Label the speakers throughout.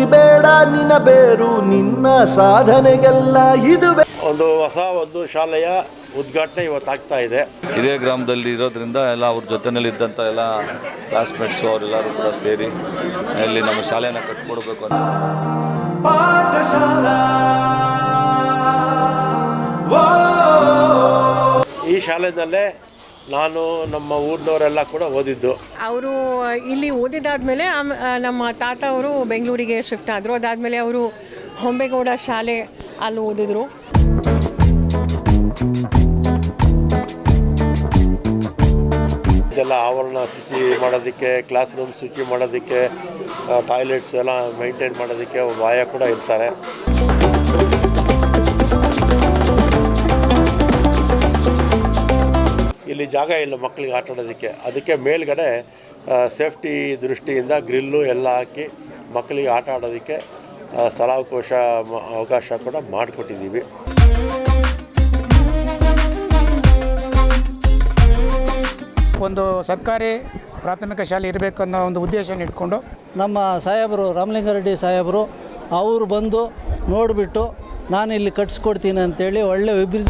Speaker 1: ಮುರಿಬೇಡ ನಿನ್ನ ಬೇರು ನಿನ್ನ ಸಾಧನೆಗೆಲ್ಲ ಇದುವೆ.
Speaker 2: ಒಂದು ಹೊಸ ಒಂದು ಶಾಲೆಯ ಉದ್ಘಾಟನೆ ಇವತ್ತು ಆಗ್ತಾ ಇದೆ.
Speaker 3: ಇದೇ ಗ್ರಾಮದಲ್ಲಿ ಇರೋದ್ರಿಂದ ಎಲ್ಲ ಅವ್ರ ಜೊತೆನಲ್ಲಿ ಇದ್ದಂಥ ಎಲ್ಲ ಕ್ಲಾಸ್ಮೇಟ್ಸು ಅವರೆಲ್ಲರೂ ಕೂಡ ಸೇರಿ ಇಲ್ಲಿ ನಮ್ಮ ಶಾಲೆಯನ್ನು ಕಟ್ಕೊಡ್ಬೇಕು ಅಂತ.
Speaker 2: ಈ ಶಾಲೆಯಲ್ಲೇ ನಾನು ನಮ್ಮ ಊರಿನವರೆಲ್ಲ ಕೂಡ ಓದಿದ್ದು.
Speaker 4: ಅವರು ಇಲ್ಲಿ ಓದಿದಾದ್ಮೇಲೆ ಆಮ್- ನಮ್ಮ ತಾತ ಅವರು ಬೆಂಗಳೂರಿಗೆ ಶಿಫ್ಟ್ ಆದರು. ಅದಾದಮೇಲೆ ಅವರು ಹೊಂಬೇಗೌಡ ಶಾಲೆ ಅಲ್ಲಿ ಓದಿದ್ರು.
Speaker 2: ಇದೆಲ್ಲ ಆವರಣ ಶುಚಿ ಮಾಡೋದಕ್ಕೆ ಕ್ಲಾಸ್ ರೂಮ್ ಶುಚಿ ಮಾಡೋದಕ್ಕೆ ಟಾಯ್ಲೆಟ್ಸ್ ಎಲ್ಲ ಮೈಂಟೈನ್ ಮಾಡೋದಕ್ಕೆ ಒಬ್ಬ ಕೂಡ ಇರ್ತಾರೆ ಇಲ್ಲಿ ಜಾಗ ಇಲ್ಲ ಮಕ್ಕಳಿಗೆ ಆಟ ಆಡೋದಕ್ಕೆ. ಅದಕ್ಕೆ ಮೇಲ್ಗಡೆ ಸೇಫ್ಟಿ ದೃಷ್ಟಿಯಿಂದ ಗ್ರಿಲ್ಲು ಎಲ್ಲ ಹಾಕಿ ಮಕ್ಕಳಿಗೆ ಆಟ ಆಡೋದಕ್ಕೆ ಸ್ಥಳಾವಕಾಶ ಅವಕಾಶ ಕೂಡ ಮಾಡಿಕೊಟ್ಟಿದ್ದೀವಿ.
Speaker 5: ಒಂದು ಸರ್ಕಾರಿ ಪ್ರಾಥಮಿಕ ಶಾಲೆ ಇರಬೇಕು ಅನ್ನೋ ಒಂದು ಉದ್ದೇಶನ ಇಟ್ಕೊಂಡು
Speaker 6: ನಮ್ಮ ಸಾಹೇಬರು ರಾಮಲಿಂಗಾರೆಡ್ಡಿ ಸಾಹೇಬರು ಅವರು ಬಂದು ನೋಡಿಬಿಟ್ಟು ನಾನು ಇಲ್ಲಿ ಕಟ್ಸ್ಕೊಡ್ತೀನಿ ಅಂತೇಳಿ ಒಳ್ಳೆ ವಿಬ್ರಿ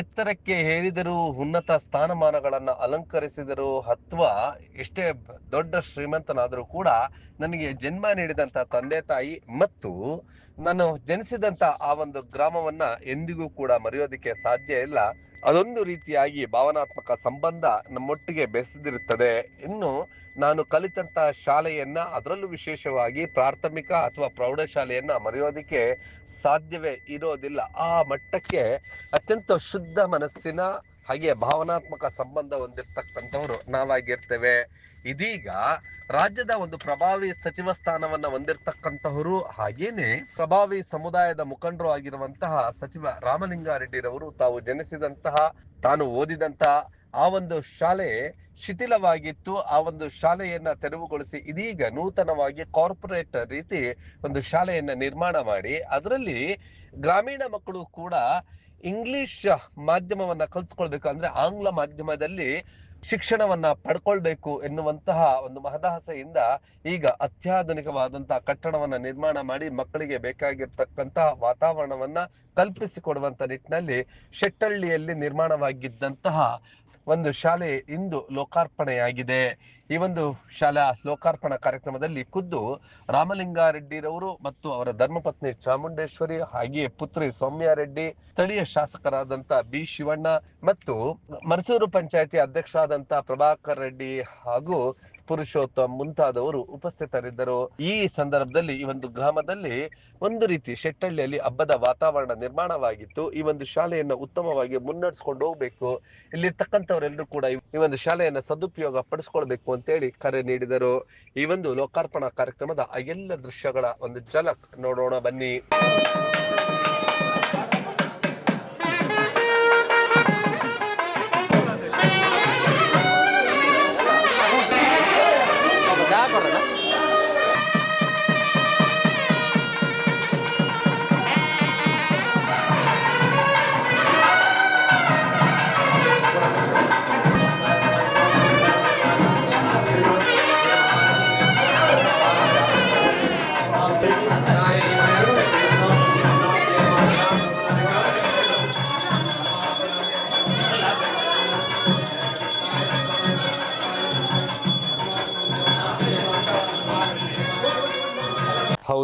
Speaker 7: ಎತ್ತರಕ್ಕೆ ಹೇರಿದರು ಉನ್ನತ ಸ್ಥಾನಮಾನಗಳನ್ನು ಅಲಂಕರಿಸಿದರು ಅಥವಾ ಎಷ್ಟೇ ದೊಡ್ಡ ಶ್ರೀಮಂತನಾದರೂ ಕೂಡ ನನಗೆ ಜನ್ಮ ನೀಡಿದಂತ ತಂದೆ ತಾಯಿ ಮತ್ತು ನಾನು ಜನಿಸಿದಂತ ಆ ಒಂದು ಗ್ರಾಮವನ್ನ ಎಂದಿಗೂ ಕೂಡ ಮರೆಯೋದಕ್ಕೆ ಸಾಧ್ಯ ಇಲ್ಲ. ಅದೊಂದು ರೀತಿಯಾಗಿ ಭಾವನಾತ್ಮಕ ಸಂಬಂಧ ನಮ್ಮೊಟ್ಟಿಗೆ ಬೆಸೆದಿರುತ್ತದೆ. ಇನ್ನು ನಾನು ಕಲಿತಂತ ಶಾಲೆಯನ್ನ ಅದರಲ್ಲೂ ವಿಶೇಷವಾಗಿ ಪ್ರಾಥಮಿಕ ಅಥವಾ ಪ್ರೌಢಶಾಲೆಯನ್ನ ಮರೆಯೋದಿಕ್ಕೆ ಸಾಧ್ಯವೇ ಇರೋದಿಲ್ಲ. ಆ ಮಟ್ಟಕ್ಕೆ ಅತ್ಯಂತ ಶುದ್ಧ ಮನಸ್ಸಿನ ಹಾಗೆ ಭಾವನಾತ್ಮಕ ಸಂಬಂಧ ಹೊಂದಿರತಕ್ಕಂಥವ್ರು ನಾವಾಗಿರ್ತೇವೆ. ಇದೀಗ ರಾಜ್ಯದ ಒಂದು ಪ್ರಭಾವಿ ಸಚಿವ ಸ್ಥಾನವನ್ನ ಹೊಂದಿರತಕ್ಕಂತಹವರು ಹಾಗೇನೆ ಪ್ರಭಾವಿ ಸಮುದಾಯದ ಮುಖಂಡರು ಆಗಿರುವಂತಹ ಸಚಿವ ರಾಮಲಿಂಗಾರೆಡ್ಡಿರವರು ತಾವು ಜನಿಸಿದಂತಹ ತಾನು ಓದಿದಂತಹ ಆ ಒಂದು ಶಾಲೆ ಶಿಥಿಲವಾಗಿತ್ತು. ಆ ಒಂದು ಶಾಲೆಯನ್ನ ತೆರವುಗೊಳಿಸಿ ಇದೀಗ ನೂತನವಾಗಿ ಕಾರ್ಪೊರೇಟ್ ರೀತಿ ಒಂದು ಶಾಲೆಯನ್ನ ನಿರ್ಮಾಣ ಮಾಡಿ, ಅದರಲ್ಲಿ ಗ್ರಾಮೀಣ ಮಕ್ಕಳು ಕೂಡ ಇಂಗ್ಲಿಷ್ ಮಾಧ್ಯಮವನ್ನ ಕಲ್ತ್ಕೊಳ್ಬೇಕು ಅಂದ್ರೆ ಆಂಗ್ಲ ಮಾಧ್ಯಮದಲ್ಲಿ ಶಿಕ್ಷಣವನ್ನ ಪಡ್ಕೊಳ್ಬೇಕು ಎನ್ನುವಂತಹ ಒಂದು ಮಹದಾಸೆಯಿಂದ ಈಗ ಅತ್ಯಾಧುನಿಕವಾದಂತಹ ಕಟ್ಟಡವನ್ನ ನಿರ್ಮಾಣ ಮಾಡಿ ಮಕ್ಕಳಿಗೆ ಬೇಕಾಗಿರ್ತಕ್ಕಂತಹ ವಾತಾವರಣವನ್ನ ಕಲ್ಪಿಸಿಕೊಡುವಂತ ನಿಟ್ಟಿನಲ್ಲಿ ಶೆಟ್ಟಳ್ಳಿಯಲ್ಲಿ ನಿರ್ಮಾಣವಾಗಿದ್ದಂತಹ ಒಂದು ಶಾಲೆ ಇಂದು ಲೋಕಾರ್ಪಣೆಯಾಗಿದೆ. ಈ ಒಂದು ಶಾಲಾ ಲೋಕಾರ್ಪಣಾ ಕಾರ್ಯಕ್ರಮದಲ್ಲಿ ಖುದ್ದು ರಾಮಲಿಂಗಾರೆಡ್ಡಿರವರು ಮತ್ತು ಅವರ ಧರ್ಮಪತ್ನಿ ಚಾಮುಂಡೇಶ್ವರಿ ಹಾಗೆಯೇ ಪುತ್ರಿ ಸೌಮ್ಯಾರೆಡ್ಡಿ, ಸ್ಥಳೀಯ ಶಾಸಕರಾದಂತ ಬಿ ಶಿವಣ್ಣ ಮತ್ತು ಮರಸೂರು ಪಂಚಾಯತಿ ಅಧ್ಯಕ್ಷರಾದಂತ ಪ್ರಭಾಕರ್ ರೆಡ್ಡಿ ಹಾಗೂ ಪುರುಷೋತ್ತಮ್ ಮುಂತಾದವರು ಉಪಸ್ಥಿತರಿದ್ದರು. ಈ ಸಂದರ್ಭದಲ್ಲಿ ಈ ಒಂದು ಗ್ರಾಮದಲ್ಲಿ ಒಂದು ರೀತಿ ಶೆಟ್ಟಳ್ಳಿಯಲ್ಲಿ ಹಬ್ಬದ ವಾತಾವರಣ ನಿರ್ಮಾಣವಾಗಿತ್ತು. ಈ ಒಂದು ಶಾಲೆಯನ್ನು ಉತ್ತಮವಾಗಿ ಮುನ್ನಡೆಸ್ಕೊಂಡು ಹೋಗ್ಬೇಕು. ಇಲ್ಲಿರ್ತಕ್ಕಂಥವರೆಲ್ಲರೂ ಕೂಡ ಈ- ಒಂದು ಶಾಲೆಯನ್ನು ಸದುಪಯೋಗ ಪಡಿಸ್ಕೊಳ್ಬೇಕು ಅಂತೇಳಿ ಕರೆ ನೀಡಿದರು. ಈ ಒಂದು ಲೋಕಾರ್ಪಣಾ ಕಾರ್ಯಕ್ರಮದ ಎಲ್ಲ ದೃಶ್ಯಗಳ ಒಂದು ಝಲಕ್ ನೋಡೋಣ ಬನ್ನಿ.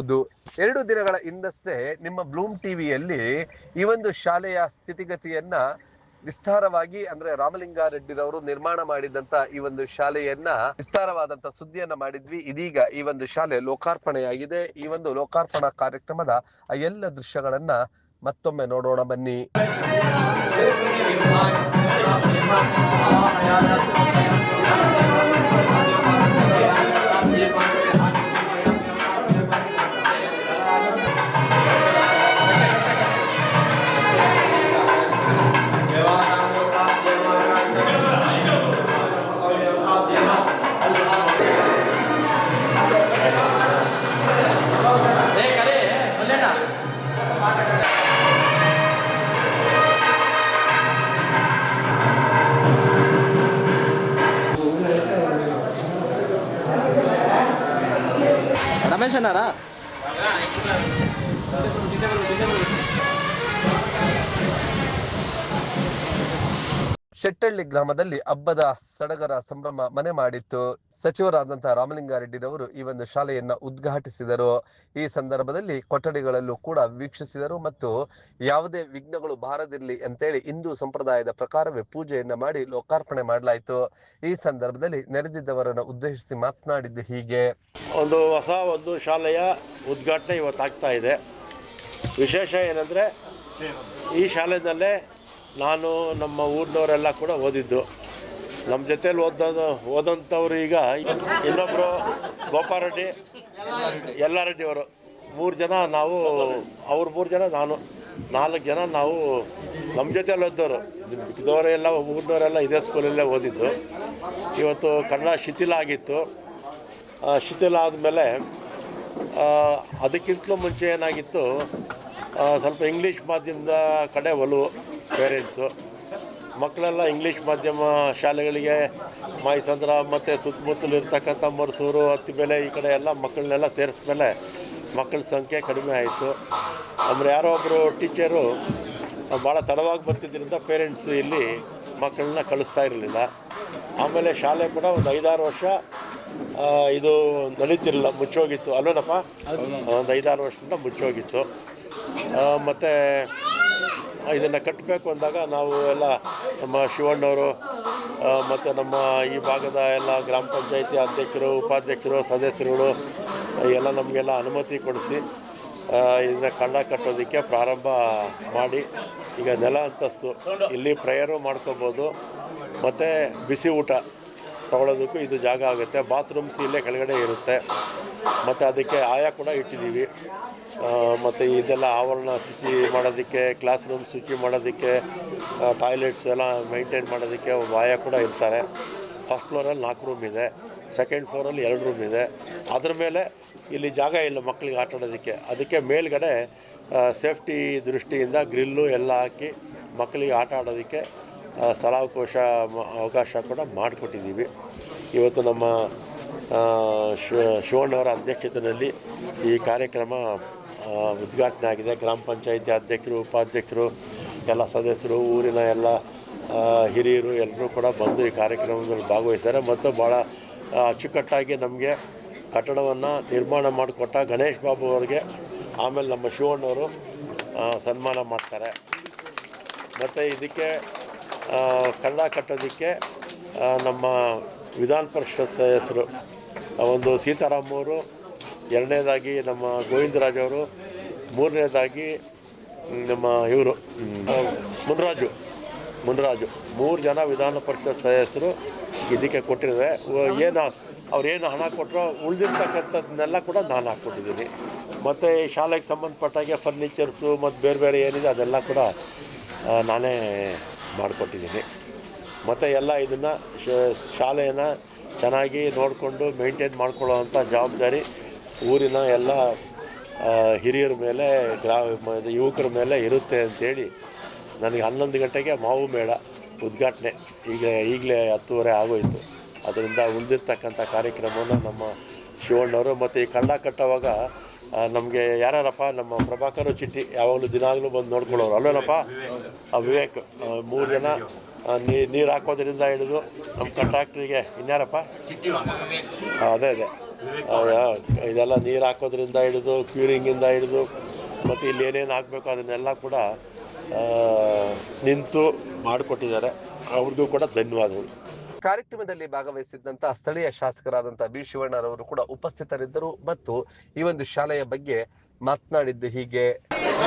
Speaker 7: ಹೌದು ಎರಡು ದಿನಗಳ ಹಿಂದಷ್ಟೇ ನಿಮ್ಮ ಬ್ಲೂಮ್ ಟಿವಿಯಲ್ಲಿ ಈ ಒಂದು ಶಾಲೆಯ ಸ್ಥಿತಿಗತಿಯನ್ನ ವಿಸ್ತಾರವಾಗಿ ಅಂದ್ರೆ ರಾಮಲಿಂಗಾರೆಡ್ಡಿರವರು ನಿರ್ಮಾಣ ಮಾಡಿದಂತ ಈ ಒಂದು ಶಾಲೆಯನ್ನ ವಿಸ್ತಾರವಾದಂತ ಸುದ್ದಿಯನ್ನ ಮಾಡಿದ್ವಿ. ಇದೀಗ ಈ ಒಂದು ಶಾಲೆ ಲೋಕಾರ್ಪಣೆಯಾಗಿದೆ. ಈ ಒಂದು ಲೋಕಾರ್ಪಣಾ ಕಾರ್ಯಕ್ರಮದ ಆ ಎಲ್ಲ ದೃಶ್ಯಗಳನ್ನ ಮತ್ತೊಮ್ಮೆ ನೋಡೋಣ ಬನ್ನಿ.
Speaker 8: না না
Speaker 7: ಶೆಟ್ಟಳ್ಳಿ ಗ್ರಾಮದಲ್ಲಿ ಹಬ್ಬದ ಸಡಗರ ಸಂಭ್ರಮ ಮನೆ ಮಾಡಿತ್ತು. ಸಚಿವರಾದಂತಹ ರಾಮಲಿಂಗಾರೆಡ್ಡಿರವರು ಈ ಒಂದು ಶಾಲೆಯನ್ನ ಉದ್ಘಾಟಿಸಿದರು. ಈ ಸಂದರ್ಭದಲ್ಲಿ ಕೊಠಡಿಗಳಲ್ಲೂ ಕೂಡ ವೀಕ್ಷಿಸಿದರು ಮತ್ತು ಯಾವುದೇ ವಿಘ್ನಗಳು ಬಾರದಿರಲಿ ಅಂತೇಳಿ ಹಿಂದೂ ಸಂಪ್ರದಾಯದ ಪ್ರಕಾರವೇ ಪೂಜೆಯನ್ನ ಮಾಡಿ ಲೋಕಾರ್ಪಣೆ ಮಾಡಲಾಯಿತು. ಈ ಸಂದರ್ಭದಲ್ಲಿ ನೆರೆದಿದ್ದವರನ್ನು ಉದ್ದೇಶಿಸಿ ಮಾತನಾಡಿದ್ದು ಹೀಗೆ.
Speaker 2: ಒಂದು ಹೊಸ ಒಂದು ಶಾಲೆಯ ಉದ್ಘಾಟನೆ ಇವತ್ತಾಗ್ತಾ ಇದೆ. ವಿಶೇಷ ಏನಂದ್ರೆ ಈ ಶಾಲೆಯಲ್ಲೇ ನಾನು ನಮ್ಮ ಊರಿನವರೆಲ್ಲ ಕೂಡ ಓದಿದ್ದು. ನಮ್ಮ ಜೊತೇಲಿ ಓದೋದು ಓದಂಥವ್ರು ಈಗ ಇನ್ನೊಬ್ಬರು ಗೋಪಾರೆಡ್ಡಿ ಅವರು ಮೂರು ಜನ ನಾವು, ಅವ್ರು ಮೂರು ಜನ ನಾನು. ನಾಲ್ಕು ಜನ ನಾವು ನಮ್ಮ ಜೊತೆಲಿ ಓದ್ದವರು. ಮಿಕ್ಕಿದವರೆಲ್ಲ ಊರಿನವರೆಲ್ಲ ಇದೇ ಸ್ಕೂಲಲ್ಲೇ ಓದಿದ್ದು. ಇವತ್ತು ಕನ್ನಡ ಶಿಥಿಲ ಆಗಿತ್ತು. ಶಿಥಿಲ ಆದಮೇಲೆ ಅದಕ್ಕಿಂತಲೂ ಮುಂಚೆ ಏನಾಗಿತ್ತು ಸ್ವಲ್ಪ ಇಂಗ್ಲೀಷ್ ಮಾಧ್ಯಮದ ಕಡೆ ಒಲವು. ಪೇರೆಂಟ್ಸು. ಮಕ್ಕಳೆಲ್ಲ ಇಂಗ್ಲೀಷ್ ಮಾಧ್ಯಮ ಶಾಲೆಗಳಿಗೆ ಮಾಯಸಂದ್ರ ಮತ್ತು ಸುತ್ತಮುತ್ತಲು ಇರ್ತಕ್ಕಂಥ ಮರಸೂರು ಹತ್ತಿಬೆಲೆ ಈ ಕಡೆ ಎಲ್ಲ ಮಕ್ಕಳನ್ನೆಲ್ಲ ಸೇರಿಸ್ಮೇಲೆ ಮಕ್ಕಳ ಸಂಖ್ಯೆ ಕಡಿಮೆ ಆಯಿತು. ಅಂದರೆ ಯಾರೋ ಒಬ್ಬರು ಟೀಚರು ಭಾಳ ತಡವಾಗಿ ಬರ್ತಿದ್ದರಿಂದ ಪೇರೆಂಟ್ಸು ಇಲ್ಲಿ ಮಕ್ಕಳನ್ನ ಕಳಿಸ್ತಾ ಇರಲಿಲ್ಲ. ಆಮೇಲೆ ಶಾಲೆ ಕೂಡ ಒಂದು ಐದಾರು ವರ್ಷ ಇದು ನಡೀತಿರಲಿಲ್ಲ ಮುಚ್ಚೋಗಿತ್ತು. ಅಲ್ವೇನಪ್ಪ? ಒಂದು ಐದಾರು ವರ್ಷದಿಂದ ಮುಚ್ಚೋಗಿತ್ತು. ಮತ್ತು ಇದನ್ನು ಕಟ್ಟಬೇಕು ಅಂದಾಗ ನಾವು ಎಲ್ಲ ನಮ್ಮ ಶಿವಣ್ಣವರು ಮತ್ತು ನಮ್ಮ ಈ ಭಾಗದ ಎಲ್ಲ ಗ್ರಾಮ ಪಂಚಾಯತಿ ಅಧ್ಯಕ್ಷರು, ಉಪಾಧ್ಯಕ್ಷರು, ಸದಸ್ಯರುಗಳು, ಎಲ್ಲ ನಮಗೆಲ್ಲ ಅನುಮತಿ ಕೊಡಿಸಿ ಇದನ್ನ ಕಳ್ಳ ಕಟ್ಟೋದಕ್ಕೆ ಪ್ರಾರಂಭ ಮಾಡಿ. ಈಗ ನೆಲ ಅಂತಸ್ತು, ಇಲ್ಲಿ ಪ್ರೇಯರು ಮಾಡ್ಕೋಬೋದು. ಮತ್ತು ಬಿಸಿ ಊಟ ತಗೊಳ್ಳೋದಕ್ಕೂ ಇದು ಜಾಗ ಆಗುತ್ತೆ. ಬಾತ್ರೂಮ್ಸ್ ಇಲ್ಲೇ ಕೆಳಗಡೆ ಇರುತ್ತೆ. ಮತ್ತು ಅದಕ್ಕೆ ಆಯಾ ಕೂಡ ಇಟ್ಟಿದ್ದೀವಿ. ಮತ್ತು ಇದೆಲ್ಲ ಆವರಣ ಶುಚಿ ಮಾಡೋದಕ್ಕೆ ಕ್ಲಾಸ್ ರೂಮ್ ಶುಚಿ ಮಾಡೋದಕ್ಕೆ ಟಾಯ್ಲೆಟ್ಸ್ ಎಲ್ಲ ಮೈಂಟೈನ್ ಮಾಡೋದಕ್ಕೆ ಆಯಾ ಕೂಡ ಇರ್ತಾರೆ. ಫಸ್ಟ್ ಫ್ಲೋರಲ್ಲಿ ನಾಲ್ಕು ರೂಮ್ ಇದೆ. ಸೆಕೆಂಡ್ ಫ್ಲೋರಲ್ಲಿ ಎರಡು ರೂಮ್ ಇದೆ. ಅದರ ಮೇಲೆ ಇಲ್ಲಿ ಜಾಗ ಇಲ್ಲ ಮಕ್ಕಳಿಗೆ ಆಟ ಆಡೋದಕ್ಕೆ. ಅದಕ್ಕೆ ಮೇಲ್ಗಡೆ ಸೇಫ್ಟಿ ದೃಷ್ಟಿಯಿಂದ ಗ್ರಿಲ್ಲು ಎಲ್ಲ ಹಾಕಿ ಮಕ್ಕಳಿಗೆ ಆಟ ಆಡೋದಕ್ಕೆ ಸ್ಥಳಾವಕಾಶ ಅವಕಾಶ ಕೂಡ ಮಾಡಿಕೊಟ್ಟಿದ್ದೀವಿ. ಇವತ್ತು ನಮ್ಮ ಶಿವಣ್ಣವರ ಅಧ್ಯಕ್ಷತೆಯಲ್ಲಿ ಈ ಕಾರ್ಯಕ್ರಮ ಉದ್ಘಾಟನೆ ಆಗಿದೆ. ಗ್ರಾಮ ಪಂಚಾಯಿತಿ ಅಧ್ಯಕ್ಷರು, ಉಪಾಧ್ಯಕ್ಷರು, ಎಲ್ಲ ಸದಸ್ಯರು, ಊರಿನ ಎಲ್ಲ ಹಿರಿಯರು ಎಲ್ಲರೂ ಕೂಡ ಬಂದು ಈ ಕಾರ್ಯಕ್ರಮದಲ್ಲಿ ಭಾಗವಹಿಸ್ತಾರೆ ಮತ್ತು ಭಾಳ ಅಚ್ಚುಕಟ್ಟಾಗಿ ನಮಗೆ ಕಟ್ಟಡವನ್ನು ನಿರ್ಮಾಣ ಮಾಡಿಕೊಟ್ಟ ಗಣೇಶ್ ಬಾಬು ಅವರಿಗೆ, ಆಮೇಲೆ ನಮ್ಮ ಶಿವಣ್ಣವರು ಸನ್ಮಾನ ಮಾಡ್ತಾರೆ. ಮತ್ತು ಇದಕ್ಕೆ ಕನ್ನಡ ಕಟ್ಟೋದಕ್ಕೆ ನಮ್ಮ ವಿಧಾನ ಪರಿಷತ್ ಸದಸ್ಯರು ಒಂದು ಸೀತಾರಾಮ್ ಅವರು ಎರಡನೇದಾಗಿ ನಮ್ಮ ಗೋವಿಂದರಾಜ್ ಅವರು, ಮೂರನೇದಾಗಿ ನಮ್ಮ ಇವರು ಮುನ್ರಾಜು ಮುನ್ರಾಜು. ಮೂರು ಜನ ವಿಧಾನ ಪರಿಷತ್ ಸದಸ್ಯರು ಇದಕ್ಕೆ ಕೊಟ್ಟಿದ್ದಾರೆ. ಏನು, ಅವ್ರು ಏನು ಹಣ ಕೊಟ್ಟರೋ ಉಳಿದಿರ್ತಕ್ಕಂಥದ್ದನ್ನೆಲ್ಲ ಕೂಡ ನಾನು ಹಾಕ್ಕೊಟ್ಟಿದ್ದೀನಿ. ಮತ್ತು ಶಾಲೆಗೆ ಸಂಬಂಧಪಟ್ಟಾಗೆ ಫರ್ನಿಚರ್ಸು ಮತ್ತು ಬೇರೆ ಬೇರೆ ಏನಿದೆ ಅದೆಲ್ಲ ಕೂಡ ನಾನೇ ಮಾಡಿಕೊಟ್ಟಿದ್ದೀನಿ. ಮತ್ತು ಎಲ್ಲ ಇದನ್ನು ಶಾಲೆಯನ್ನು ಚೆನ್ನಾಗಿ ನೋಡಿಕೊಂಡು ಮೇಂಟೈನ್ ಮಾಡ್ಕೊಳ್ಳೋವಂಥ ಜವಾಬ್ದಾರಿ ಊರಿನ ಎಲ್ಲ ಹಿರಿಯರ ಮೇಲೆ, ಗ್ರಾ ಯುವಕರ ಮೇಲೆ ಇರುತ್ತೆ ಅಂತೇಳಿ ನನಗೆ ಹನ್ನೊಂದು ಗಂಟೆಗೆ ಮಾವು ಮೇಳ ಉದ್ಘಾಟನೆ. ಈಗ, ಈಗಲೇ ಹತ್ತುವರೆ ಆಗೋಯಿತು. ಅದರಿಂದ ಉಳಿದಿರ್ತಕ್ಕಂಥ ಕಾರ್ಯಕ್ರಮವನ್ನು ನಮ್ಮ ಶಿವಣ್ಣವರು ಮತ್ತು ಈ ಕಳ್ಳ ಕಟ್ಟುವಾಗ ನಮಗೆ ಯಾರ್ಯಾರಪ್ಪ, ನಮ್ಮ ಪ್ರಭಾಕರ್ ಚಿಟ್ಟಿ ಯಾವಾಗಲೂ ದಿನಾಗಲೂ ಬಂದು ನೋಡ್ಕೊಳ್ಳೋರು. ಅಲ್ವೇನಪ್ಪ? ವಿವೇಕ್. ಮೂರು ಜನ ನೀರು ನೀರು ಹಾಕೋದ್ರಿಂದ ಹಿಡಿದು ನಮ್ಮ ಕಾಂಟ್ರಾಕ್ಟ್ರಿಗೆ ಇನ್ಯಾರಪ್ಪ? ಅದೇ ಅದೇ. ಇದೆಲ್ಲ ನೀರು ಹಾಕೋದ್ರಿಂದ ಹಿಡಿದು ಕ್ಯೂರಿಂಗಿಂದ ಹಿಡಿದು ಮತ್ತು ಇಲ್ಲಿ ಏನೇನು ಹಾಕಬೇಕು ಅದನ್ನೆಲ್ಲ ಕೂಡ ನಿಂತು ಮಾಡಿಕೊಟ್ಟಿದ್ದಾರೆ. ಅವ್ರಿಗೂ ಕೂಡ ಧನ್ಯವಾದಗಳು.
Speaker 7: ಕಾರ್ಯಕ್ರಮದಲ್ಲಿ ಭಾಗವಹಿಸಿದ್ದಂತಹ ಸ್ಥಳೀಯ ಶಾಸಕರಾದಂತಹ ಬಿ ಶಿವಣ್ಣರವರು ಕೂಡ ಉಪಸ್ಥಿತರಿದ್ದರು ಮತ್ತು ಈ ಒಂದು ಶಾಲೆಯ ಬಗ್ಗೆ ಮಾತನಾಡಿದ್ದು ಹೀಗೆ.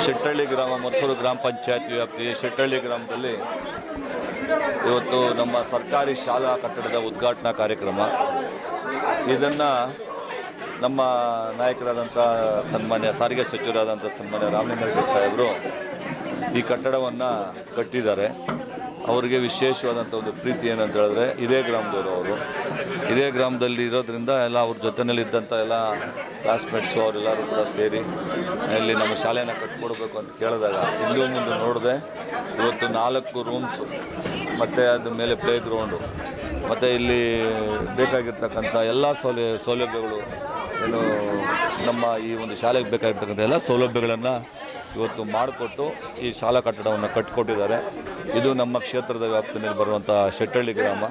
Speaker 3: ಶೆಟ್ಟಳ್ಳಿ ಗ್ರಾಮ ಮರ್ಸೂರು ಗ್ರಾಮ ಪಂಚಾಯತ್ ವ್ಯಾಪ್ತಿ ಶೆಟ್ಟಳ್ಳಿ ಗ್ರಾಮದಲ್ಲಿ ಇವತ್ತು ನಮ್ಮ ಸರ್ಕಾರಿ ಶಾಲಾ ಕಟ್ಟಡದ ಉದ್ಘಾಟನಾ ಕಾರ್ಯಕ್ರಮ. ಇದನ್ನು ನಮ್ಮ ನಾಯಕರಾದಂಥ ಸನ್ಮಾನ್ಯ, ಸಾರಿಗೆ ಸಚಿವರಾದಂಥ ಸನ್ಮಾನ್ಯ ರಾಮಲಿಂಗಾರೆಡ್ಡಿ ಸಾಹೇಬರು ಈ ಕಟ್ಟಡವನ್ನು ಕಟ್ಟಿದ್ದಾರೆ. ಅವರಿಗೆ ವಿಶೇಷವಾದಂಥ ಒಂದು ಪ್ರೀತಿ ಏನಂತ ಹೇಳಿದ್ರೆ ಇದೇ ಗ್ರಾಮದವರು ಅವರು. ಇದೇ ಗ್ರಾಮದಲ್ಲಿ ಇರೋದ್ರಿಂದ ಎಲ್ಲ ಅವ್ರ ಜೊತೆಯಲ್ಲಿದ್ದಂಥ ಎಲ್ಲ ಕ್ಲಾಸ್ಮೇಟ್ಸು ಅವರೆಲ್ಲರೂ ಕೂಡ ಸೇರಿ ಇಲ್ಲಿ ನಮ್ಮ ಶಾಲೆಯನ್ನು ಕಟ್ಕೊಡ್ಬೇಕು ಅಂತ ಕೇಳಿದಾಗ ಹಿಂದೂ ಮುಂದೆ ನೋಡಿದೆ ಇವತ್ತು ನಾಲ್ಕು ರೂಮ್ಸು ಮತ್ತು ಅದ್ರ ಮೇಲೆ ಪ್ಲೇ ಗ್ರೌಂಡು ಮತ್ತು ಇಲ್ಲಿ ಬೇಕಾಗಿರ್ತಕ್ಕಂಥ ಎಲ್ಲ ಸೌಲ ಸೌಲಭ್ಯಗಳು ಏನು ನಮ್ಮ ಈ ಒಂದು ಶಾಲೆಗೆ ಬೇಕಾಗಿರ್ತಕ್ಕಂಥ ಎಲ್ಲ ಸೌಲಭ್ಯಗಳನ್ನು ಇವತ್ತು ಮಾಡಿಕೊಟ್ಟು ಈ ಶಾಲಾ ಕಟ್ಟಡವನ್ನು ಕಟ್ಟಿಕೊಟ್ಟಿದ್ದಾರೆ ಇದು ನಮ್ಮ ಕ್ಷೇತ್ರದ ವ್ಯಾಪ್ತಿಯಲ್ಲಿ ಬರುವಂಥ ಶೆಟ್ಟಳ್ಳಿ ಗ್ರಾಮ.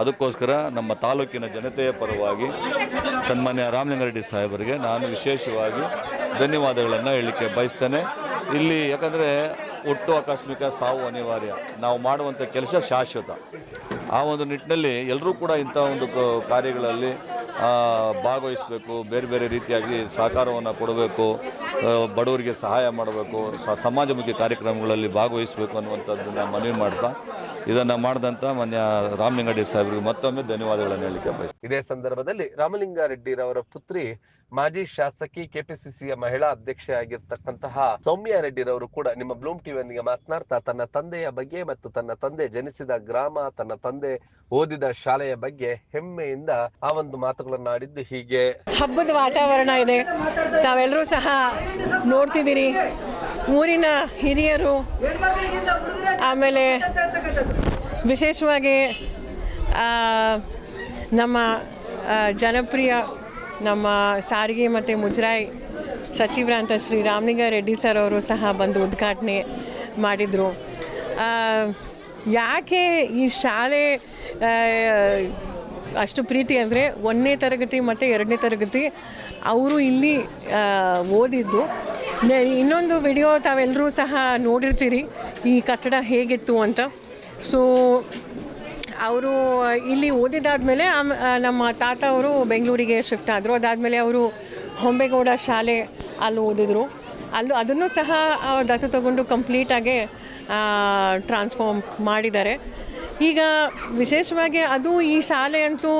Speaker 3: ಅದಕ್ಕೋಸ್ಕರ ನಮ್ಮ ತಾಲೂಕಿನ ಜನತೆಯ ಪರವಾಗಿ ಸನ್ಮಾನ್ಯ ರಾಮಲಿಂಗಾರೆಡ್ಡಿ ಸಾಹೇಬರಿಗೆ ನಾನು ವಿಶೇಷವಾಗಿ ಧನ್ಯವಾದಗಳನ್ನು ಹೇಳಲಿಕ್ಕೆ ಬಯಸ್ತೇನೆ. ಇಲ್ಲಿ ಯಾಕಂದರೆ ಒಟ್ಟು ಆಕಸ್ಮಿಕ ಸಾವು ಅನಿವಾರ್ಯ. ನಾವು ಮಾಡುವಂಥ ಕೆಲಸ ಶಾಶ್ವತ. ಆ ಒಂದು ನಿಟ್ಟಿನಲ್ಲಿ ಎಲ್ಲರೂ ಕೂಡ ಇಂಥ ಒಂದು ಕಾರ್ಯಗಳಲ್ಲಿ ಭಾಗವಹಿಸಬೇಕು, ಬೇರೆ ಬೇರೆ ರೀತಿಯಾಗಿ ಸಹಕಾರವನ್ನು ಕೊಡಬೇಕು ಬಡವರಿಗೆ ಸಹಾಯ ಮಾಡಬೇಕು ಸಮಾಜಮುಖಿ ಕಾರ್ಯಕ್ರಮಗಳಲ್ಲಿ ಭಾಗವಹಿಸಬೇಕು ಅನ್ನುವಂಥದ್ದನ್ನು ಮನವಿ ಮಾಡ್ತಾ ಇದನ್ನು ಮಾಡಿದಂತ ಮಾನ್ಯ ರಾಮಲಿಂಗಾರೆಡ್ಡಿ ಸಾಹೇಬರಿಗೆ ಮತ್ತೊಮ್ಮೆ ಧನ್ಯವಾದಗಳನ್ನು ಹೇಳಿಕೆ ಬಯಸ್ತೀನಿ.
Speaker 7: ಇದೇ ಸಂದರ್ಭದಲ್ಲಿ ರಾಮಲಿಂಗಾರೆಡ್ಡಿರವರ ಪುತ್ರಿ ಮಾಜಿ ಶಾಸಕಿ ಕೆಪಿಸಿಸಿಯ ಮಹಿಳಾ ಅಧ್ಯಕ್ಷೆಯಾಗಿರ್ತಕ್ಕಂತಹ ಸೌಮ್ಯ ರೆಡ್ಡಿರವರು ಕೂಡ ನಿಮ್ಮ ಬ್ಲೂಮ್ ಟಿವಿಯೊಂದಿಗೆ ಮಾತನಾಡ್ತಾ ತನ್ನ ತಂದೆಯ ಬಗ್ಗೆ ಮತ್ತು ತನ್ನ ತಂದೆ ಜನಿಸಿದ ಗ್ರಾಮ ತನ್ನ ತಂದೆ ಓದಿದ ಶಾಲೆಯ ಬಗ್ಗೆ ಹೆಮ್ಮೆಯಿಂದ ಆ ಒಂದು ಮಾತುಗಳನ್ನು ಆಡಿದ್ದು ಹೀಗೆ.
Speaker 4: ಹಬ್ಬದ ವಾತಾವರಣ ಇದೆ. ತಾವೆಲ್ಲರೂ ಸಹ ನೋಡ್ತಿದ್ದೀರಿ. ಊರಿನ ಹಿರಿಯರು, ಆಮೇಲೆ ವಿಶೇಷವಾಗಿ ನಮ್ಮ ಜನಪ್ರಿಯ ನಮ್ಮ ಸಾರಿಗೆ ಮತ್ತು ಮುಜರಾಯಿ ಸಚಿವರಂತ ಶ್ರೀ ರಾಮಲಿಂಗ ರೆಡ್ಡಿ ಸರ್ ಅವರು ಸಹ ಬಂದು ಉದ್ಘಾಟನೆ ಮಾಡಿದರು. ಯಾಕೆ ಈ ಶಾಲೆ ಅಷ್ಟು ಪ್ರೀತಿ ಅಂದರೆ ಒಂದನೇ ತರಗತಿ ಮತ್ತು ಎರಡನೇ ತರಗತಿ ಅವರು ಇಲ್ಲಿ ಓದಿದ್ದು. ಇನ್ನೊಂದು ವಿಡಿಯೋ ತಾವೆಲ್ಲರೂ ಸಹ ನೋಡಿರ್ತೀರಿ. ಈ ಕಟ್ಟಡ ಹೇಗಿತ್ತು ಅಂತ. ಸೊ ಅವರು, ಇಲ್ಲಿ ಓದಿದಾದ್ಮೇಲೆ ನಮ್ಮ ತಾತ ಅವರು ಬೆಂಗಳೂರಿಗೆ ಶಿಫ್ಟ್ ಆದರು. ಅದಾದಮೇಲೆ ಅವರು ಹೊಂಬೇಗೌಡ ಶಾಲೆ ಅಲ್ಲಿ ಓದಿದ್ರು. ಅಲ್ಲೂ, ಅದನ್ನು ಸಹ ದತ್ತು ತಗೊಂಡು ಕಂಪ್ಲೀಟಾಗಿ ಟ್ರಾನ್ಸ್ಫಾರ್ಮ್ ಮಾಡಿದ್ದಾರೆ. ಈಗ ವಿಶೇಷವಾಗಿ ಅದು ಈ ಶಾಲೆ ಅಂತೂ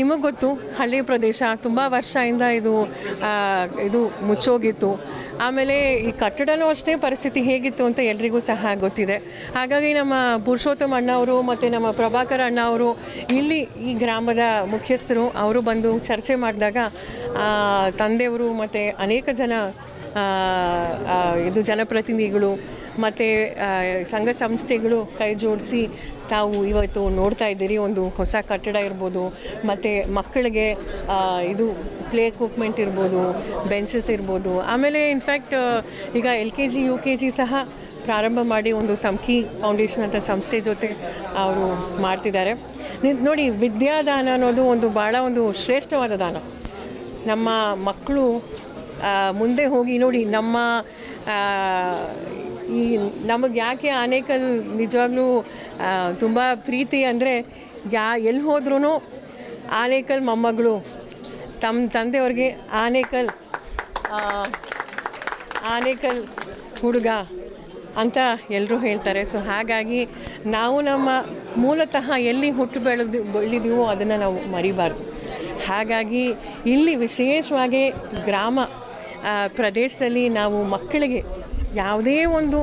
Speaker 4: ನಿಮಗೆ ಗೊತ್ತು, ಹಳ್ಳಿ ಪ್ರದೇಶ ತುಂಬ ವರ್ಷದಿಂದ ಇದು ಇದು ಮುಚ್ಚೋಗಿತ್ತು. ಆಮೇಲೆ ಈ ಕಟ್ಟಡನೂ ಅಷ್ಟೇ ಪರಿಸ್ಥಿತಿ ಹೇಗಿತ್ತು ಅಂತ ಎಲ್ರಿಗೂ ಸಹ ಗೊತ್ತಿದೆ. ಹಾಗಾಗಿ ನಮ್ಮ ಪುರುಷೋತ್ತಮ ಅಣ್ಣ ಅವರು ಮತ್ತು ನಮ್ಮ ಪ್ರಭಾಕರ್ ಅಣ್ಣ ಅವರು ಇಲ್ಲಿ ಈ ಗ್ರಾಮದ ಮುಖ್ಯಸ್ಥರು, ಅವರು ಬಂದು ಚರ್ಚೆ ಮಾಡಿದಾಗ ತಂದೆಯವರು ಮತ್ತು ಅನೇಕ ಜನ ಇದು ಜನಪ್ರತಿನಿಧಿಗಳು ಮತ್ತು ಸಂಘ ಸಂಸ್ಥೆಗಳು ಕೈ ಜೋಡಿಸಿ ತಾವು ಇವತ್ತು ನೋಡ್ತಾ ಇದ್ದೀರಿ, ಒಂದು ಹೊಸ ಕಟ್ಟಡ ಇರ್ಬೋದು, ಮತ್ತು ಮಕ್ಕಳಿಗೆ ಇದು ಪ್ಲೇ ಎಕ್ವಿಪ್ಮೆಂಟ್ ಇರ್ಬೋದು ಬೆಂಚಸ್ ಇರ್ಬೋದು. ಆಮೇಲೆ ಇನ್ಫ್ಯಾಕ್ಟ್ ಈಗ L K G, U K G ಸಹ ಪ್ರಾರಂಭ ಮಾಡಿ ಒಂದು ಸಂಖಿ ಫೌಂಡೇಶನ್ ಅಂತ ಸಂಸ್ಥೆ ಜೊತೆ ಅವರು ಮಾಡ್ತಿದ್ದಾರೆ. ನೋಡಿ, ವಿದ್ಯಾದಾನ ಅನ್ನೋದು ಒಂದು ಭಾಳ ಒಂದು ಶ್ರೇಷ್ಠವಾದ ದಾನ. ನಮ್ಮ ಮಕ್ಕಳು ಮುಂದೆ ಹೋಗಿ ನೋಡಿ, ನಮ್ಮ ಈ ನಮಗೆ ಯಾಕೆ ಆನೇಕಲ್ ನಿಜವಾಗ್ಲೂ ತುಂಬ ಪ್ರೀತಿ ಅಂದರೆ, ಯಾ ಎಲ್ಲಿ ಹೋದ್ರೂ ಆನೇಕಲ್ ಮೊಮ್ಮಗಳು ತಮ್ಮ ತಂದೆಯವ್ರಿಗೆ ಆನೇಕಲ್ ಆನೇಕಲ್ ಹುಡುಗ ಅಂತ ಎಲ್ಲರೂ ಹೇಳ್ತಾರೆ. ಸೊ, ಹಾಗಾಗಿ ನಾವು ನಮ್ಮ ಮೂಲತಃ ಎಲ್ಲಿ ಹುಟ್ಟು ಬೆಳೆದು ಬೆಳೆದಿದ್ದೀವೋ ಅದನ್ನು ನಾವು ಮರಿಬಾರ್ದು. ಹಾಗಾಗಿ ಇಲ್ಲಿ ವಿಶೇಷವಾಗಿ ಗ್ರಾಮ ಪ್ರದೇಶದಲ್ಲಿ ನಾವು ಮಕ್ಕಳಿಗೆ ಯಾವುದೇ ಒಂದು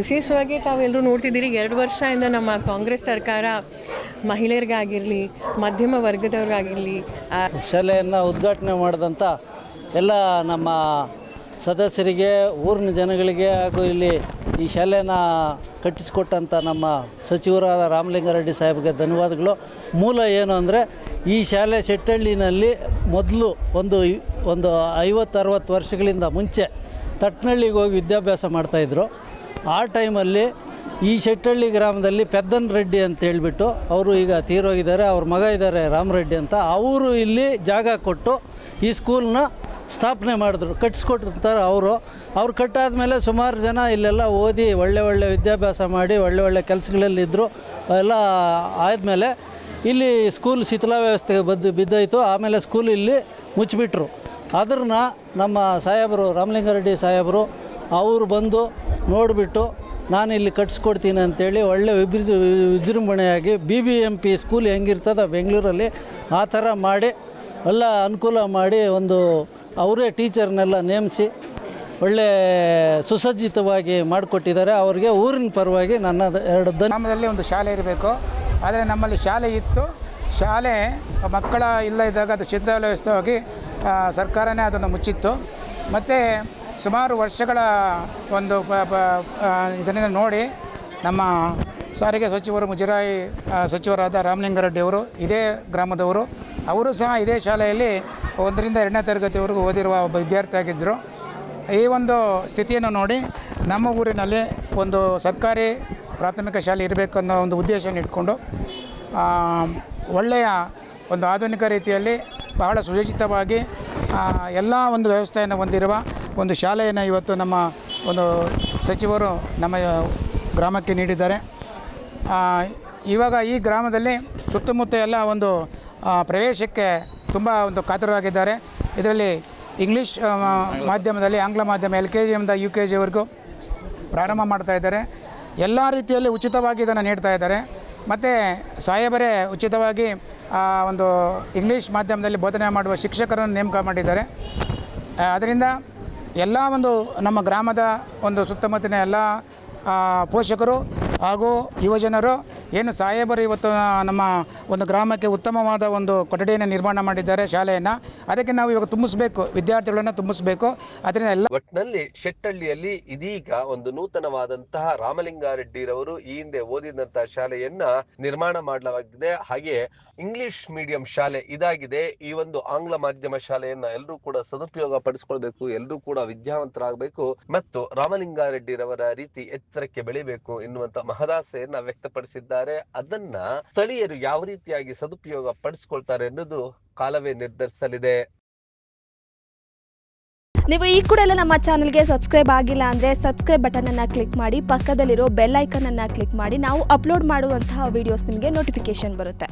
Speaker 4: ವಿಶೇಷವಾಗಿ ತಾವೆಲ್ಲರೂ ನೋಡ್ತಿದ್ದೀರಿ, ಎರಡು ವರ್ಷದಿಂದ ನಮ್ಮ ಕಾಂಗ್ರೆಸ್ ಸರ್ಕಾರ ಮಹಿಳೆಯರಿಗಾಗಿರಲಿ, ಮಧ್ಯಮ ವರ್ಗದವ್ರಿಗಾಗಿರಲಿ
Speaker 6: ಶಾಲೆಯನ್ನು ಉದ್ಘಾಟನೆ ಮಾಡಿದಂಥ ಎಲ್ಲ ನಮ್ಮ ಸದಸ್ಯರಿಗೆ, ಊರಿನ ಜನಗಳಿಗೆ ಹಾಗೂ ಇಲ್ಲಿ ಈ ಶಾಲೆನ ಕಟ್ಟಿಸಿಕೊಟ್ಟಂಥ ನಮ್ಮ ಸಚಿವರಾದ ರಾಮಲಿಂಗಾರೆಡ್ಡಿ ಸಾಹೇಬ್ಗೆ ಧನ್ಯವಾದಗಳು. ಮೂಲ ಏನು ಅಂದರೆ, ಈ ಶಾಲೆ ಶೆಟ್ಟಳ್ಳಿನಲ್ಲಿ ಮೊದಲು ಒಂದು ಒಂದು ಐವತ್ತು, ಅರವತ್ತು ವರ್ಷಗಳಿಂದ ಮುಂಚೆ ತಟ್ನಳ್ಳಿಗೆ ಹೋಗಿ ವಿದ್ಯಾಭ್ಯಾಸ ಮಾಡ್ತಾಯಿದ್ರು ಆ ಟೈಮಲ್ಲಿ ಈ ಶೆಟ್ಟಳ್ಳಿ ಗ್ರಾಮದಲ್ಲಿ ಪೆದ್ದನ್ ರೆಡ್ಡಿ ಅಂತ ಹೇಳಿಬಿಟ್ಟು ಅವರು ಈಗ ತೀರೋಗಿದ್ದಾರೆ, ಅವ್ರ ಮಗ ಇದ್ದಾರೆ ರಾಮರೆಡ್ಡಿ ಅಂತ. ಅವರು ಇಲ್ಲಿ ಜಾಗ ಕೊಟ್ಟು ಈ ಸ್ಕೂಲ್ನ ಸ್ಥಾಪನೆ ಮಾಡಿದ್ರು. ಕಟ್ಟಿಸ್ಕೊಟ್ಟಿರ್ತಾರೆ ಅವರು. ಅವ್ರು ಕಟ್ಟಾದಮೇಲೆ ಸುಮಾರು ಜನ ಇಲ್ಲೆಲ್ಲ ಓದಿ ಒಳ್ಳೆ ಒಳ್ಳೆ ವಿದ್ಯಾಭ್ಯಾಸ ಮಾಡಿ, ಒಳ್ಳೆ ಒಳ್ಳೆ ಕೆಲಸಗಳಲ್ಲಿದ್ದರು ಎಲ್ಲ ಆದಮೇಲೆ ಇಲ್ಲಿ ಸ್ಕೂಲ್ ಶಿಥಿಲಾ ವ್ಯವಸ್ಥೆಗೆ ಬದ್ದು ಬಿದ್ದೋಯ್ತು. ಆಮೇಲೆ ಸ್ಕೂಲ್ ಇಲ್ಲಿ ಮುಚ್ಚಿಬಿಟ್ರು ಅದನ್ನ ನಮ್ಮ ಸಾಹೇಬರು ರಾಮಲಿಂಗಾರೆಡ್ಡಿ ಸಾಹೇಬರು ಅವರು ಬಂದು ನೋಡಿಬಿಟ್ಟು ನಾನು ಇಲ್ಲಿ ಕಟ್ಸ್ಕೊಡ್ತೀನಿ ಅಂತೇಳಿ ಒಳ್ಳೆ ವಿಜೃ ವಿಜೃಂಭಣೆಯಾಗಿ B B M P school ಹೆಂಗಿರ್ತದ ಬೆಂಗಳೂರಲ್ಲಿ ಆ ಥರ ಮಾಡಿ ಎಲ್ಲ ಅನುಕೂಲ ಮಾಡಿ ಒಂದು ಅವರೇ ಟೀಚರ್ನೆಲ್ಲ ನೇಮಿಸಿ ಒಳ್ಳೆ ಸುಸಜ್ಜಿತವಾಗಿ ಮಾಡಿಕೊಟ್ಟಿದ್ದಾರೆ. ಅವರಿಗೆ ಊರಿನ ಪರವಾಗಿ ನನ್ನ ಎರಡು
Speaker 5: ಗ್ರಾಮದಲ್ಲಿ ಒಂದು ಶಾಲೆ ಇರಬೇಕು. ಆದರೆ ನಮ್ಮಲ್ಲಿ ಶಾಲೆ ಇತ್ತು. ಶಾಲೆ ಮಕ್ಕಳ ಇಲ್ಲ ಇದ್ದಾಗ ಅದು ಶಿಥಿಲಾವಸ್ಥೆಯಾಗಿ ಸರ್ಕಾರನೇ ಅದನ್ನು ಮುಚ್ಚಿತ್ತು. ಮತ್ತು ಸುಮಾರು ವರ್ಷಗಳ ಒಂದು ಇದರಿಂದ ನೋಡಿ ನಮ್ಮ ಸಾರಿಗೆ ಸಚಿವರು ಮುಜರಾಯಿ ಸಚಿವರಾದ ರಾಮಲಿಂಗಾರೆಡ್ಡಿ ಅವರು, ಇದೇ ಗ್ರಾಮದವರು, ಅವರು ಸಹ ಇದೇ ಶಾಲೆಯಲ್ಲಿ ಒಂದರಿಂದ ಎರಡನೇ ತರಗತಿವರೆಗೂ ಓದಿರುವ ಒಬ್ಬ ವಿದ್ಯಾರ್ಥಿ ಆಗಿದ್ದರು. ಈ ಒಂದು ಸ್ಥಿತಿಯನ್ನು ನೋಡಿ ನಮ್ಮ ಊರಿನಲ್ಲಿ ಒಂದು ಸರ್ಕಾರಿ ಪ್ರಾಥಮಿಕ ಶಾಲೆ ಇರಬೇಕನ್ನೋ ಒಂದು ಉದ್ದೇಶವನ್ನು ಇಟ್ಕೊಂಡು ಒಳ್ಳೆಯ ಒಂದು ಆಧುನಿಕ ರೀತಿಯಲ್ಲಿ ಬಹಳ ಸುಸಜ್ಜಿತವಾಗಿ ಎಲ್ಲ ಒಂದು ವ್ಯವಸ್ಥೆಯನ್ನು ಹೊಂದಿರುವ ಒಂದು ಶಾಲೆಯನ್ನು ಇವತ್ತು ನಮ್ಮ ಒಂದು ಸಚಿವರು ನಮ್ಮ ಗ್ರಾಮಕ್ಕೆ ನೀಡಿದ್ದಾರೆ. ಇವಾಗ ಈ ಗ್ರಾಮದಲ್ಲಿ ಸುತ್ತಮುತ್ತ ಎಲ್ಲ ಒಂದು ಪ್ರವೇಶಕ್ಕೆ ತುಂಬ ಒಂದು ಕಾತರರಾಗಿದ್ದಾರೆ. ಇದರಲ್ಲಿ ಇಂಗ್ಲೀಷ್ ಮಾಧ್ಯಮದಲ್ಲಿ ಆಂಗ್ಲ ಮಾಧ್ಯಮ, ಎಲ್ ಕೆ ಜಿಯಿಂದ ಯು ಕೆ ಜಿವರೆಗೂ ಪ್ರಾರಂಭ ಮಾಡ್ತಾ ಇದ್ದಾರೆ. ಎಲ್ಲ ರೀತಿಯಲ್ಲಿ ಉಚಿತವಾಗಿ ಇದನ್ನು ನೀಡ್ತಾ ಇದ್ದಾರೆ. ಮತ್ತು ಸಾಹೇಬರೇ ಉಚಿತವಾಗಿ ಒಂದು ಇಂಗ್ಲೀಷ್ ಮಾಧ್ಯಮದಲ್ಲಿ ಬೋಧನೆ ಮಾಡುವ ಶಿಕ್ಷಕರನ್ನು ನೇಮಕ ಮಾಡಿದ್ದಾರೆ. ಅದರಿಂದ ಎಲ್ಲ ಒಂದು ನಮ್ಮ ಗ್ರಾಮದ ಒಂದು ಸುತ್ತಮುತ್ತಲಿನ ಎಲ್ಲ ಪೋಷಕರು ಹಾಗೂ ಯುವಜನರು ಏನು ಸಾಹೇಬರು ಇವತ್ತು ನಮ್ಮ ಒಂದು ಗ್ರಾಮಕ್ಕೆ ಉತ್ತಮವಾದ ಒಂದು ಕೊಠಡಿಯನ್ನು ನಿರ್ಮಾಣ ಮಾಡಿದ್ದಾರೆ ಶಾಲೆಯನ್ನು. ಅದಕ್ಕೆ ನಾವು ಇವಾಗ ತುಂಬಿಸಬೇಕು, ವಿದ್ಯಾರ್ಥಿಗಳನ್ನು ತುಂಬಿಸಬೇಕು. ಅದರಿಂದ ಎಲ್ಲ
Speaker 7: ಒಟ್ಟಿನಲ್ಲಿ ಶೆಟ್ಟಳ್ಳಿಯಲ್ಲಿ ಇದೀಗ ಒಂದು ನೂತನವಾದಂತಹ ರಾಮಲಿಂಗಾರೆಡ್ಡಿರವರು ಈ ಹಿಂದೆ ಓದಿದಂತಹ ಶಾಲೆಯನ್ನ ನಿರ್ಮಾಣ ಮಾಡಲಾಗಿದೆ. ಹಾಗೆ ಇಂಗ್ಲಿಷ್ ಮೀಡಿಯಂ ಶಾಲೆ ಇದಾಗಿದೆ. ಈ ಒಂದು ಆಂಗ್ಲ ಮಾಧ್ಯಮ ಶಾಲೆಯನ್ನ ಎಲ್ಲರೂ ಕೂಡ ಸದುಪಯೋಗ ಪಡಿಸ್ಕೊಳ್ಬೇಕು ಎಲ್ಲರೂ ಕೂಡ ವಿದ್ಯಾವಂತರಾಗಬೇಕು ಮತ್ತು ರಾಮಲಿಂಗಾರೆಡ್ಡಿರವರ ರೀತಿ ಎತ್ತರಕ್ಕೆ ಬೆಳಿಬೇಕು ಎನ್ನುವಂತ ಮಹದಾಸೆಯನ್ನ ವ್ಯಕ್ತಪಡಿಸಿದ್ದಾರೆ. ಅದನ್ನ ಸ್ಥಳೀಯರು ಯಾವ ರೀತಿಯಾಗಿ ಸದುಪಯೋಗ ಪಡಿಸ್ಕೊಳ್ತಾರೆ ಅನ್ನೋದು ಕಾಲವೇ ನಿರ್ಧರಿಸಲಿದೆ.
Speaker 8: ನೀವು ಈ ಕೂಡ ಎಲ್ಲ ನಮ್ಮ ಚಾನಲ್ಗೆ ಸಬ್ಸ್ಕ್ರೈಬ್ ಆಗಿಲ್ಲ ಅಂದ್ರೆ ಸಬ್ಸ್ಕ್ರೈಬ್ ಅನ್ನ ಕ್ಲಿಕ್ ಮಾಡಿ, ಪಕ್ಕದಲ್ಲಿರೋ ಬೆಲ್ ಅನ್ನ ಕ್ಲಿಕ್ ಮಾಡಿ, ನಾವು ಅಪ್ಲೋಡ್ ಮಾಡುವಂತಹ ವಿಡಿಯೋಸ್ ನಿಮಗೆ ನೋಟಿಫಿಕೇಶನ್ ಬರುತ್ತೆ.